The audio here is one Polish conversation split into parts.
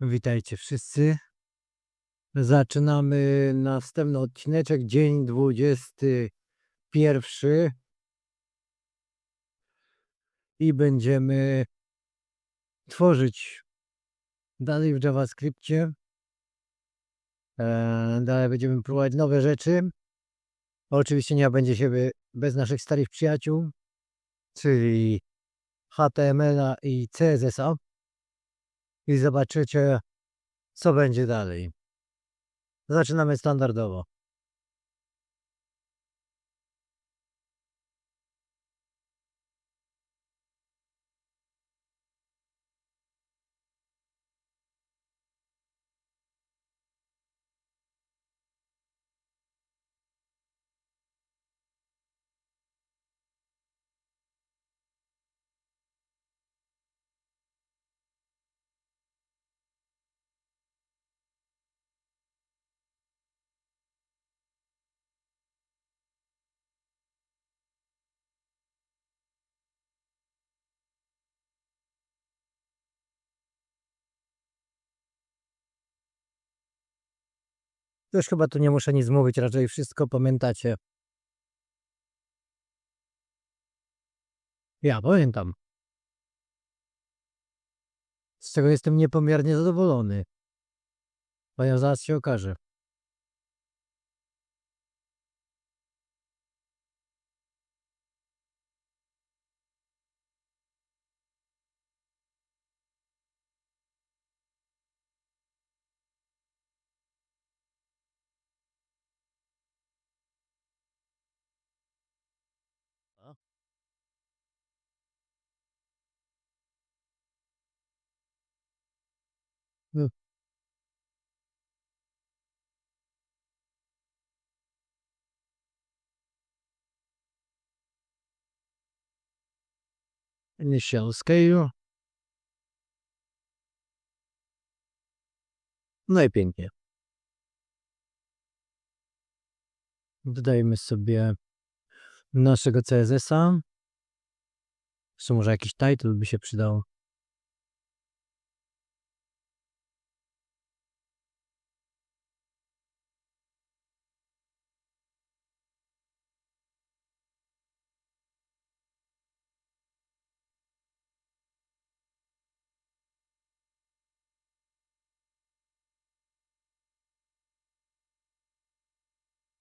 Witajcie wszyscy. Zaczynamy następny odcineczek, dzień 21. I będziemy tworzyć dalej w JavaScriptie. E, Dalej będziemy próbować nowe rzeczy. Oczywiście nie będzie się be- bez naszych starych przyjaciół, czyli HTML-a i CSS-a. I zobaczycie, co będzie dalej. Zaczynamy standardowo. Już chyba tu nie muszę nic mówić, raczej wszystko pamiętacie. Ja pamiętam. Z czego jestem niepomiernie zadowolony. Ponieważ zaraz się okaże. No i pięknie. Dodajmy sobie naszego CSS-a. Jeszcze może jakiś title by się przydał.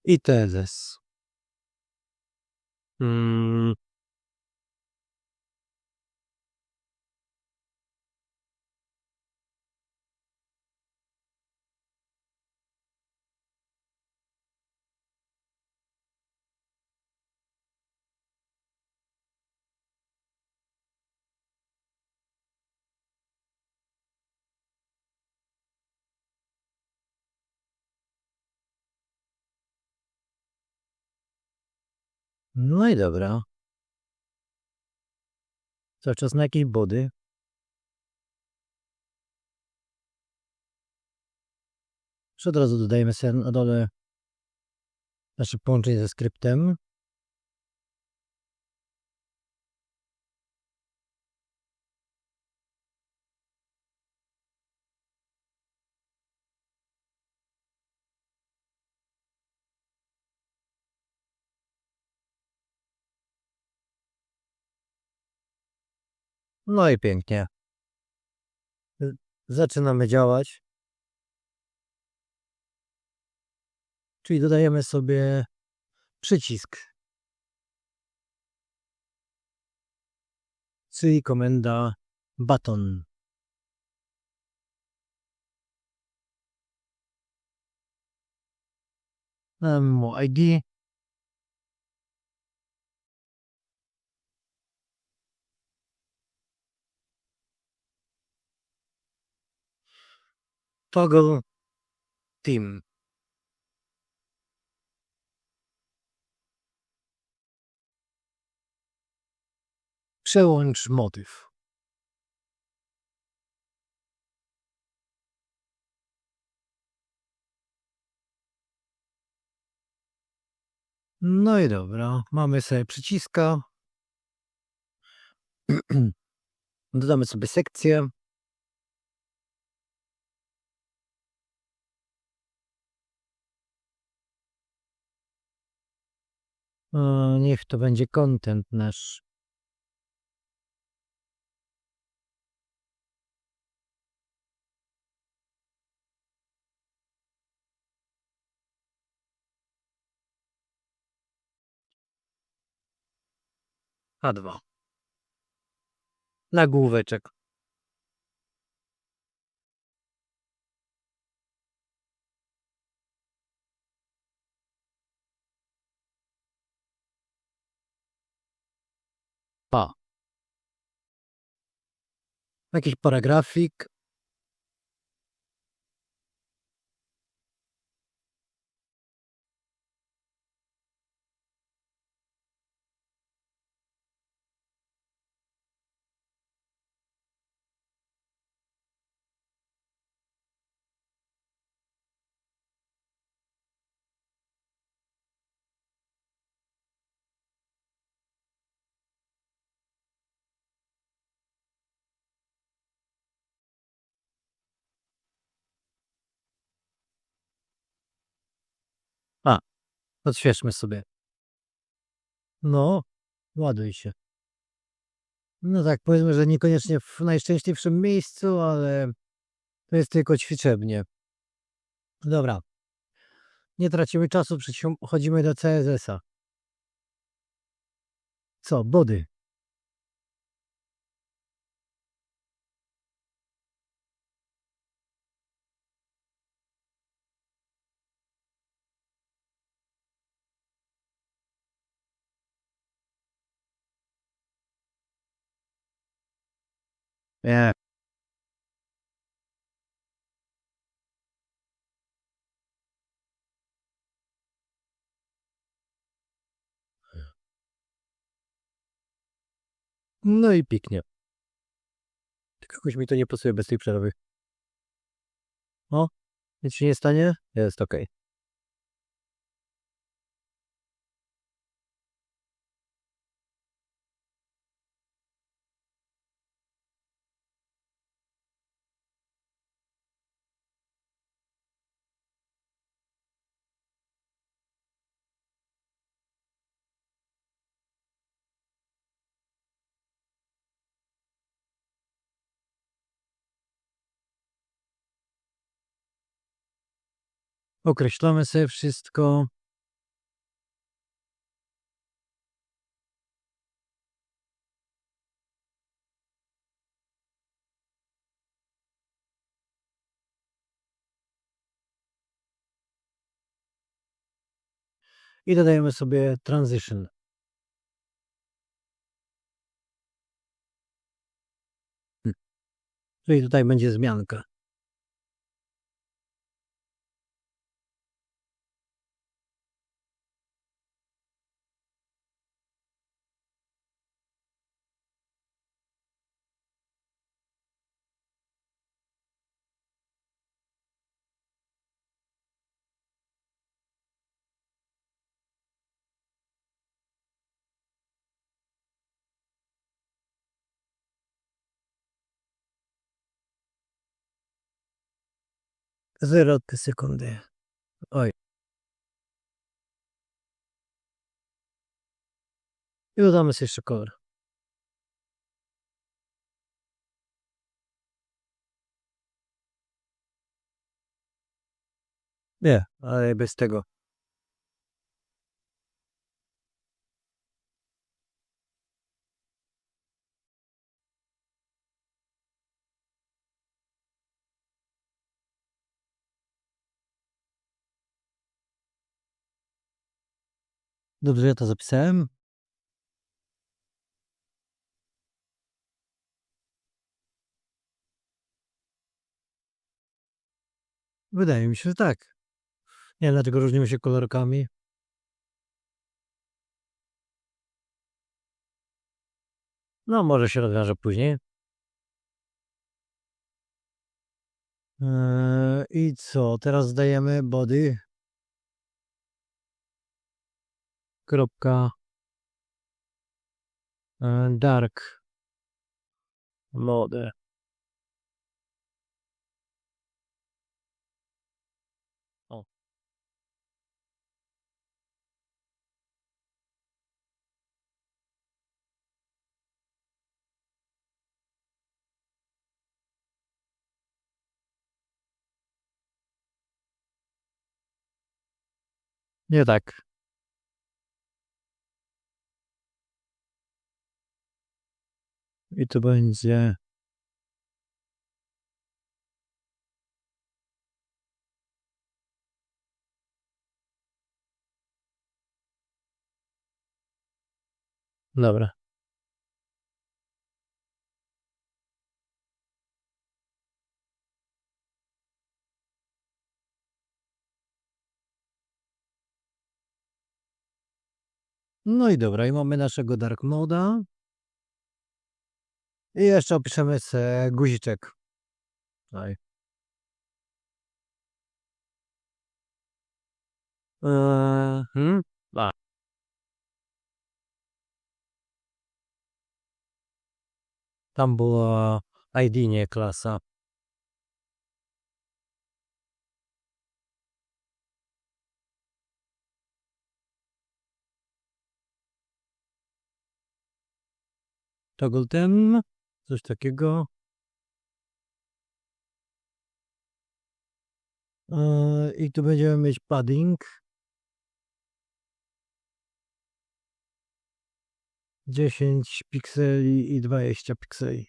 I tezes. Mm. No i dobra. Co, czas na jakieś body? Już od razu dodajemy sobie na dole nasze połączenie ze skryptem. No i pięknie. Y, Zaczynamy działać. Czyli dodajemy sobie przycisk. Czyli komenda button. ID. Toggle team. Przełącz motyw. No i dobra, mamy sobie przyciska. Dodamy sobie sekcję. O, niech to będzie content nasz. H2. Nagłóweczek. A. Jakiś paragrafik. Odświeżmy sobie. No, ładuj się. No tak, powiedzmy, że niekoniecznie w najszczęśliwszym miejscu, ale to jest tylko ćwiczebnie. Dobra. Nie tracimy czasu, przechodzimy do CSS-a. Co? Body. Nie. No i pięknie. Tylko jakoś mi to nie pasuje bez tej przerwy. O, nic się nie stanie? Jest ok. Określamy sobie wszystko. I dodajemy sobie transition. Hm. Czyli tutaj będzie zmianka. Zwrotki sekundy. Oj. I dodamy sobie jeszcze kolor. Nie, ale bez tego. Dobrze, ja to zapisałem. Wydaje mi się, że tak. Nie wiem, dlaczego różnimy się kolorkami. No, może się rozwiąże później. Eee, I co? Teraz zdajemy body. E, dark mode. Nie tak. I to będzie. Dobra. No i dobra, i mamy naszego Dark Moda. I jeszcze opiszemy se guziczek. Tutaj. Eee, hmm? A. Tam była ID, nie klasa. Toggle tem, coś takiego. Eee, I tu będziemy mieć padding. 10 pikseli i 20 pikseli.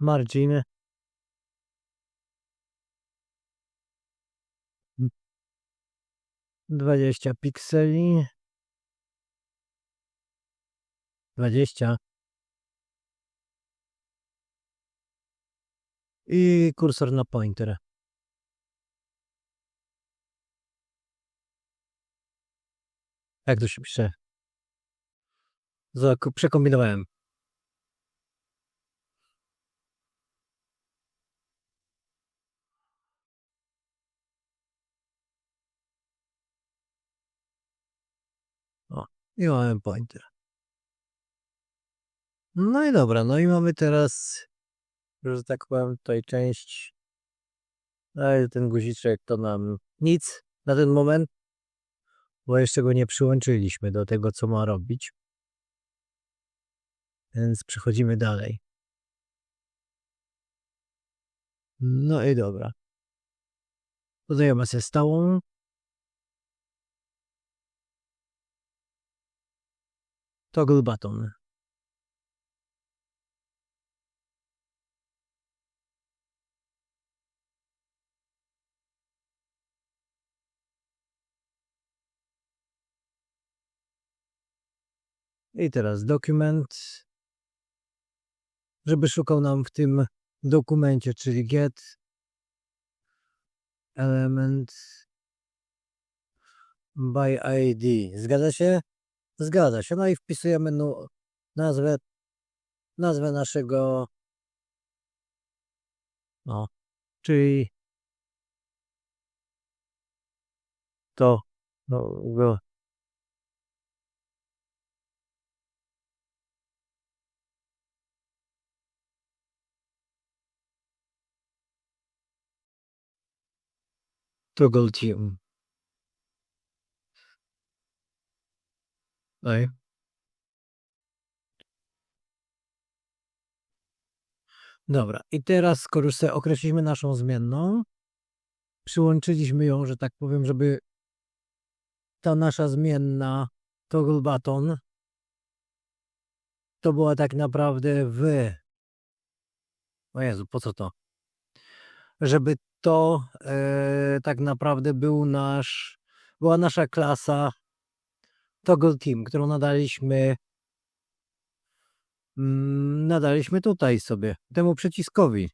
Margin. Dwadzieścia pikseli. Dwadzieścia. I kursor na pointer. Jak to się pisze? Zak- Przekombinowałem. O, i mamy pointer. No i dobra, no i mamy teraz, że tak powiem, tutaj część. Ale ten guziczek to nam nic na ten moment, bo jeszcze go nie przyłączyliśmy do tego, co ma robić. Więc przechodzimy dalej. No i dobra. Dodajemy sobie stałą. Toggle button. I teraz dokument. Żeby szukał nam w tym dokumencie, czyli get element by ID. Zgadza się? Zgadza się. No i wpisujemy nazwę, nazwę naszego, no, czyli to, no, team. Oj. Dobra, i teraz, skoro już sobie określiliśmy naszą zmienną, przyłączyliśmy ją, że tak powiem, żeby ta nasza zmienna toggle button to była tak naprawdę w. O Jezu, po co to? Żeby to e, tak naprawdę był nasz, była nasza klasa Toggle Team, którą nadaliśmy mm, nadaliśmy tutaj sobie, temu przyciskowi.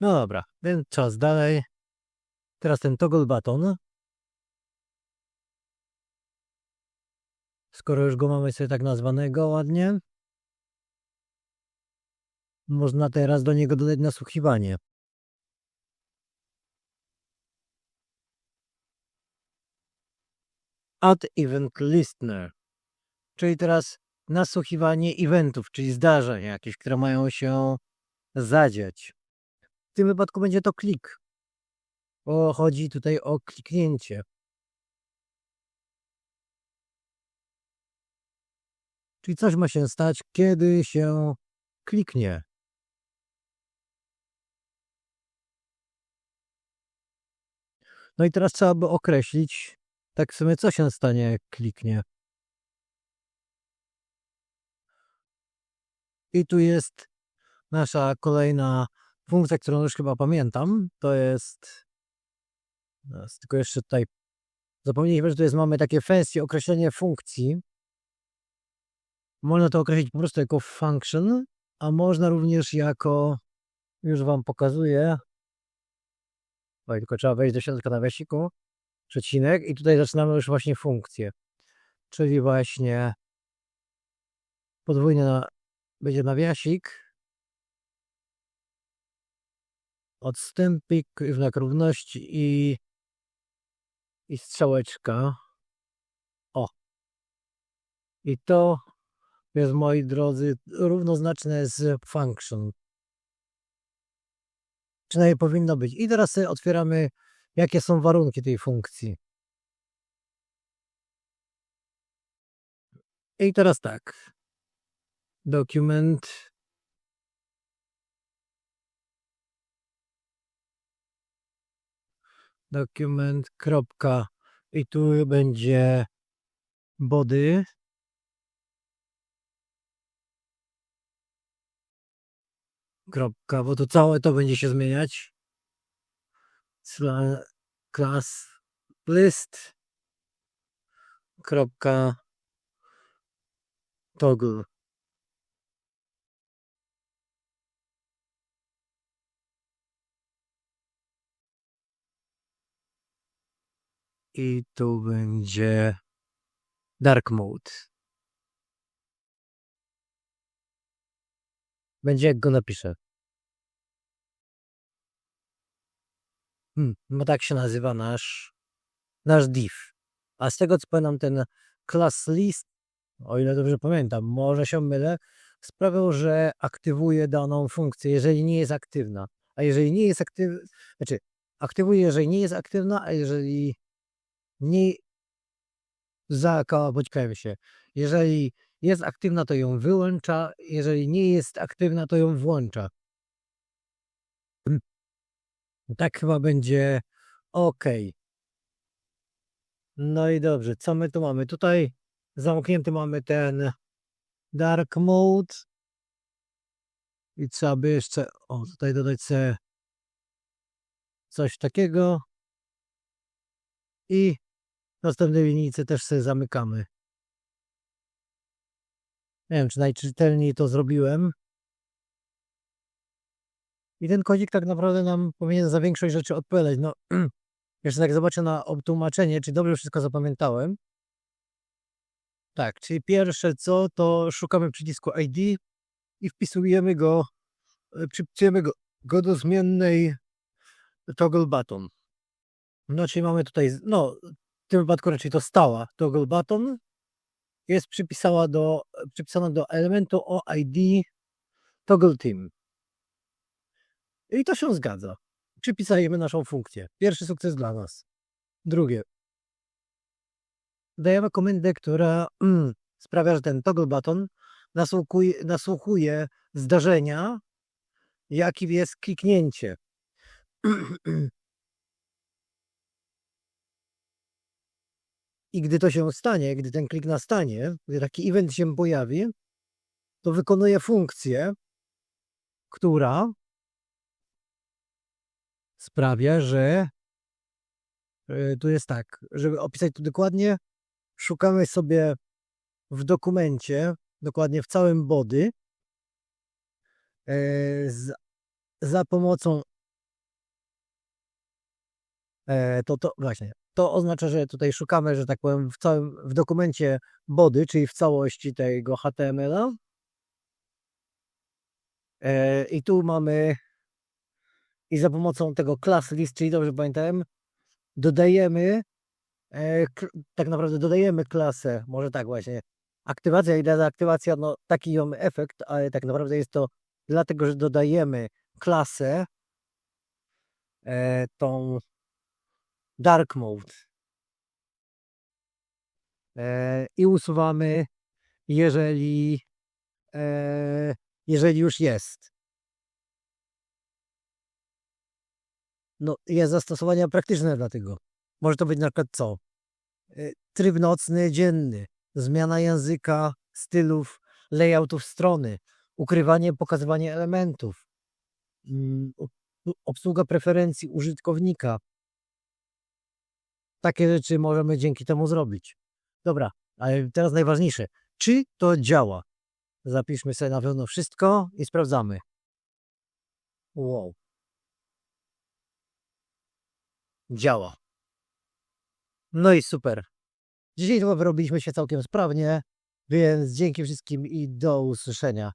No dobra, więc czas dalej. Teraz ten toggle button. Skoro już go mamy sobie tak nazwanego ładnie, można teraz do niego dodać nasłuchiwanie. Add Event Listener. Czyli teraz nasłuchiwanie eventów, czyli zdarzeń jakichś, które mają się zadziać. W tym wypadku będzie to klik. Bo chodzi tutaj o kliknięcie. Czyli coś ma się stać, kiedy się kliknie. No i teraz trzeba by określić, tak w sumie, co się stanie, jak kliknie. I tu jest nasza kolejna funkcja, którą już chyba pamiętam. To jest. Teraz tylko jeszcze tutaj zapomnieliśmy, że tu jest, mamy takie fancy określenie funkcji. Można to określić po prostu jako function, a można również jako, już Wam pokazuję, Oj, tylko trzeba wejść do środka nawiasiku, przecinek i tutaj zaczynamy już właśnie funkcję. Czyli właśnie podwójny na, będzie nawiasik, odstępik, znak równości i, i strzałeczka. O. I to jest, moi drodzy, równoznaczne z function. Przynajmniej powinno być. I teraz sobie otwieramy, jakie są warunki tej funkcji. I teraz tak. Dokument. Dokument. Kropka. I tu będzie body. Kropka, bo to całe to będzie się zmieniać. Class list. Kropka. Toggle. I tu będzie dark mode. Będzie jak go napiszę. Hmm, no tak się nazywa nasz, nasz div. A z tego co pamiętam, ten class list, o ile dobrze pamiętam, może się mylę, sprawiał, że aktywuje daną funkcję, jeżeli nie jest aktywna. A jeżeli nie jest aktywna, znaczy aktywuje, jeżeli nie jest aktywna, a jeżeli nie zakołabodźkajmy się. Jeżeli jest aktywna, to ją wyłącza, jeżeli nie jest aktywna, to ją włącza. Tak chyba będzie ok. No i dobrze, co my tu mamy? Tutaj zamknięty mamy ten dark mode. I trzeba by jeszcze, o tutaj dodać sobie coś takiego. I następne linijce też sobie zamykamy. Nie wiem, czy najczytelniej to zrobiłem. I ten kodzik tak naprawdę nam powinien za większość rzeczy odpowiadać. No, jeszcze tak zobaczę na tłumaczenie, czy dobrze wszystko zapamiętałem. Tak, czyli pierwsze co, to szukamy przycisku ID i wpisujemy go, e, przypisujemy go, go do zmiennej toggle button. No, czyli mamy tutaj, no, w tym wypadku raczej to stała toggle button, jest przypisała do, przypisana do elementu o ID toggle team. I to się zgadza. Przypisajemy naszą funkcję. Pierwszy sukces dla nas. Drugie. Dajemy komendę, która mm, sprawia, że ten toggle button nasłuchuje, nasłuchuje zdarzenia, jakim jest kliknięcie. I gdy to się stanie, gdy ten klik nastanie, gdy taki event się pojawi, to wykonuje funkcję, która sprawia, że e, tu jest tak, żeby opisać to dokładnie, szukamy sobie w dokumencie, dokładnie w całym body, e, z, za pomocą e, to, to właśnie, to oznacza, że tutaj szukamy, że tak powiem, w całym w dokumencie body, czyli w całości tego HTML-a. I tu mamy i za pomocą tego class list, czyli dobrze pamiętałem, dodajemy e, tak naprawdę dodajemy klasę, może tak właśnie, aktywacja i deaktywacja, no taki ją efekt, ale tak naprawdę jest to dlatego, że dodajemy klasę e, tą dark mode. E, I usuwamy jeżeli, e, jeżeli już jest. No, jest zastosowania praktyczne dla tego. Może to być na przykład co? E, Tryb nocny, dzienny, zmiana języka, stylów, layoutów strony, ukrywanie, pokazywanie elementów, mm, ob- obsługa preferencji użytkownika. Takie rzeczy możemy dzięki temu zrobić. Dobra, ale teraz najważniejsze. Czy to działa? Zapiszmy sobie na pewno wszystko i sprawdzamy. Wow. Działa. No i super. Dzisiaj chyba wyrobiliśmy się całkiem sprawnie, więc dzięki wszystkim i do usłyszenia.